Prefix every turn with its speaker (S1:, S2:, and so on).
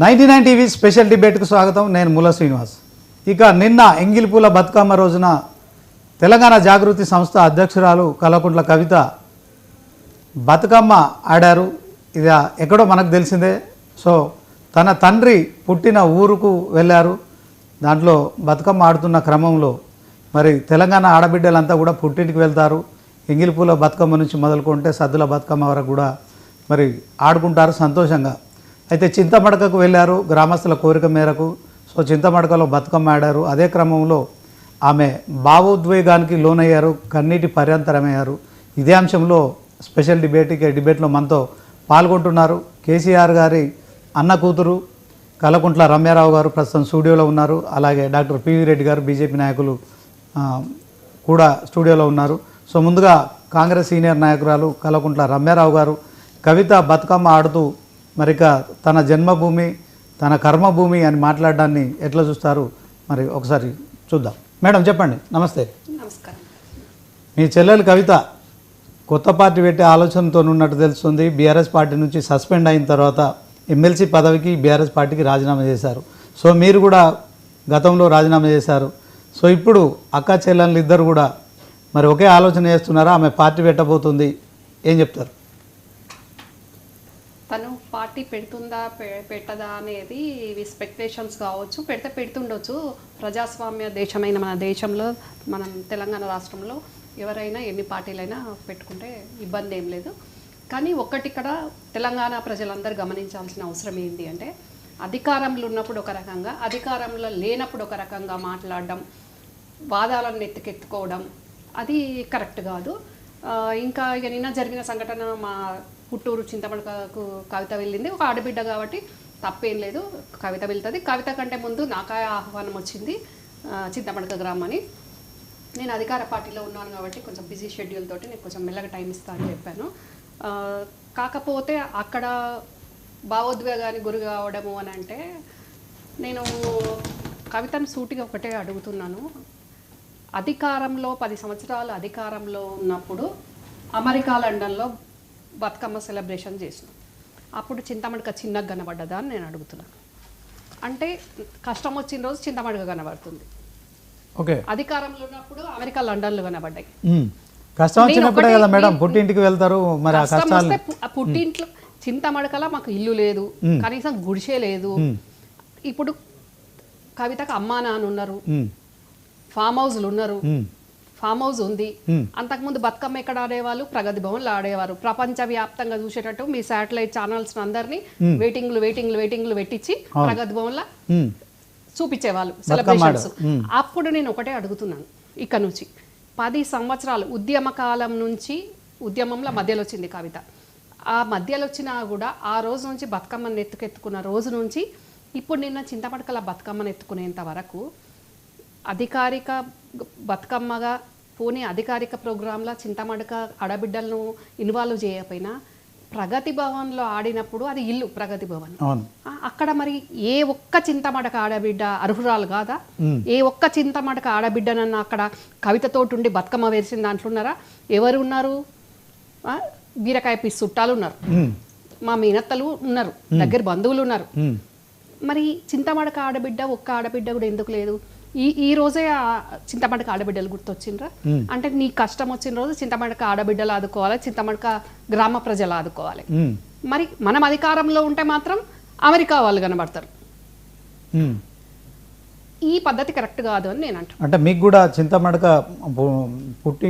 S1: Ninety nine TV special డిబేట్కు స్వాగతం. నేను ముల శ్రీనివాస్. ఇక నిన్న ఎంగిలిపూల బతుకమ్మ రోజున తెలంగాణ జాగృతి సంస్థ అధ్యక్షురాలు కలకుంట్ల కవిత బతుకమ్మ ఆడారు. ఇది ఎక్కడో మనకు తెలిసిందే. సో తన తండ్రి పుట్టిన ఊరుకు వెళ్ళారు. దాంట్లో బతుకమ్మ ఆడుతున్న క్రమంలో మరి తెలంగాణ ఆడబిడ్డలంతా కూడా పుట్టింటికి వెళ్తారు. ఎంగిలిపూల బతుకమ్మ నుంచి మొదలుకుంటే సద్దుల బతుకమ్మ వరకు కూడా మరి ఆడుకుంటారు సంతోషంగా. అయితే చింతమడకకు వెళ్ళారు గ్రామస్తుల కోరిక మేరకు. సో చింతమడకలో బతుకమ్మ ఆడారు. అదే క్రమంలో ఆమె భావోద్వేగానికి లోనయ్యారు. కన్నీటి పర్యంతరమయ్యారు. ఇదే అంశంలో స్పెషల్ డిబేట్కి డిబేట్లో మనతో పాల్గొంటున్నారు కేసీఆర్ గారి అన్న కూతురు కలకుంట్ల రమ్యారావు గారు ప్రస్తుతం స్టూడియోలో ఉన్నారు. అలాగే డాక్టర్ పివి రెడ్డి గారు బీజేపీ నాయకులు కూడా స్టూడియోలో ఉన్నారు. సో ముందుగా కాంగ్రెస్ సీనియర్ నాయకురాలు కలకుంట్ల రమ్యారావు గారు కవిత బతుకమ్మ ఆడుతూ మరిక తన జన్మభూమి తన కర్మభూమి అని మాట్లాడడాన్ని ఎట్లా చూస్తారు? మరి ఒకసారి చూద్దాం. మేడం చెప్పండి. నమస్తే.
S2: నమస్కారం.
S1: మీ చెల్లెలు కవిత కొత్త పార్టీ పెట్టే ఆలోచనతో ఉన్నట్టు తెలుస్తుంది. బీఆర్ఎస్ పార్టీ నుంచి సస్పెండ్ అయిన తర్వాత ఎమ్మెల్సీ పదవికి బీఆర్ఎస్ పార్టీకి రాజీనామా చేశారు. సో మీరు కూడా గతంలో రాజీనామా చేశారు. సో ఇప్పుడు అక్క చెల్లెళ్ళు ఇద్దరు కూడా మరి ఒకే ఆలోచన చేస్తున్నారా? ఆమె పార్టీ పెట్టబోతుంది. ఏం చెప్తారు?
S2: పార్టీ పెడుతుందా పె- పెట్టదా అనేది ఇవి స్పెక్టేషన్స్ కావచ్చు. పెడితే పెడుతుండొచ్చు. ప్రజాస్వామ్య దేశమైన మన దేశంలో మనం తెలంగాణ రాష్ట్రంలో ఎవరైనా ఎన్ని పార్టీలైనా పెట్టుకుంటే ఇబ్బంది ఏం లేదు. కానీ ఒక్కటిక్కడ తెలంగాణ ప్రజలందరూ గమనించాల్సిన అవసరం ఏంటి అంటే అధికారంలో ఉన్నప్పుడు ఒక రకంగా అధికారంలో లేనప్పుడు ఒక రకంగా మాట్లాడడం వాదాలను ఎత్తుకెత్తుకోవడం అది కరెక్ట్ కాదు. ఇంకా ఇక నిన్న జరిగిన సంఘటన మా పుట్టూరు చింతపడకకు కవిత వెళ్ళింది. ఒక ఆడబిడ్డ కాబట్టి తప్పేం లేదు. కవిత వెళ్తుంది. కవిత కంటే ముందు నాకాయ ఆహ్వానం వచ్చింది చింతపడక గ్రామని నేను అధికార పార్టీలో ఉన్నాను కాబట్టి కొంచెం బిజీ షెడ్యూల్ తోటి నేను కొంచెం మెల్లగా టైం ఇస్తా అని చెప్పాను. కాకపోతే అక్కడ భావోద్వేగానికి గురి కావడము అని అంటే నేను కవితను సూటిగా ఒకటే అడుగుతున్నాను. అధికారంలో పది సంవత్సరాలు అధికారంలో ఉన్నప్పుడు అమెరికా లండన్లో బతుకమ్మ సెలబ్రేషన్ చేసినాం. అప్పుడు చింతమడక చిన్నగా కనబడ్డదా అని నేను అడుగుతున్నాను అంటే కష్టం వచ్చిన రోజు చింతమడక కనబడుతుంది.
S1: ఓకే.
S2: అధికారంలో ఉన్నప్పుడు అమెరికా లండన్లో కనబడ్డాయి.
S1: కష్టం వచ్చినప్పుడే కదా మేడం పుట్టింటికి వెళ్తారు మరి
S2: కష్టం వస్తే పుట్టింట్లో చింతమడకల మాకు ఇల్లు లేదు కనీసం గుడిసే లేదు. ఇప్పుడు కవితకు అమ్మా నాన్న ఉన్నారు. ఫామ్ హౌస్లు ఉన్నారు. ఫామ్ హౌస్ ఉంది. అంతకుముందు బతుకమ్మ ఎక్కడ ఆడేవాళ్ళు? ప్రగతి భవన్లో ఆడేవారు. ప్రపంచ వ్యాప్తంగా చూసేటట్టు మీ శాటిలైట్ ఛానల్స్ అందరినీ వెయిటింగ్లు వెయిటింగ్లు వెయిటింగ్లు పెట్టించి ప్రగతి భవన్లో చూపించేవాళ్ళు. సెలబ్రేషన్స్. అప్పుడు నేను ఒకటే అడుగుతున్నాను ఇక్కడ నుంచి. పది సంవత్సరాలు ఉద్యమ కాలం నుంచి ఉద్యమంలో మధ్యలో వచ్చింది కవిత. ఆ మధ్యలో వచ్చినా కూడా ఆ రోజు నుంచి బతుకమ్మని ఎత్తుకెత్తుకున్న రోజు నుంచి ఇప్పుడు నిన్న చింతపడకల బతుకమ్మను ఎత్తుకునేంత వరకు అధికారిక బతుకమ్మగా పోనీ అధికారిక ప్రోగ్రాంలో చింతమడక ఆడబిడ్డలను ఇన్వాల్వ్ చేయకపోయినా ప్రగతి భవన్లో ఆడినప్పుడు అది ఇల్లు ప్రగతి భవన్. అక్కడ మరి ఏ ఒక్క చింతమడక ఆడబిడ్డ అర్హురాలు కాదా? ఏ ఒక్క చింతమడక ఆడబిడ్డనన్నా అక్కడ కవితతోటి ఉండి బతుకమ్మ వేసిన దాంట్లో ఉన్నారా? ఎవరు ఉన్నారు? బీరకాయ పీస్ చుట్టాలు ఉన్నారు. మా మీనత్తలు ఉన్నారు. దగ్గర బంధువులు ఉన్నారు. మరి చింతమడక ఆడబిడ్డ ఒక్క ఆడబిడ్డ కూడా ఎందుకు లేదు? ఈ ఈ రోజే చింతమడక ఆడబిడ్డలు గుర్తొచ్చిండ్రా? అంటే నీ కష్టం వచ్చిన రోజు చింతమడక ఆడబిడ్డలు ఆదుకోవాలి చింతమడక గ్రామ ప్రజలు ఆదుకోవాలి. మరి మనం అధికారంలో ఉంటే మాత్రం అమెరికా వాళ్ళు కనబడతారు. ఈ పద్ధతి కరెక్ట్ కాదు అని నేను
S1: అంటే మీకు కూడా చింతమడక పుట్టి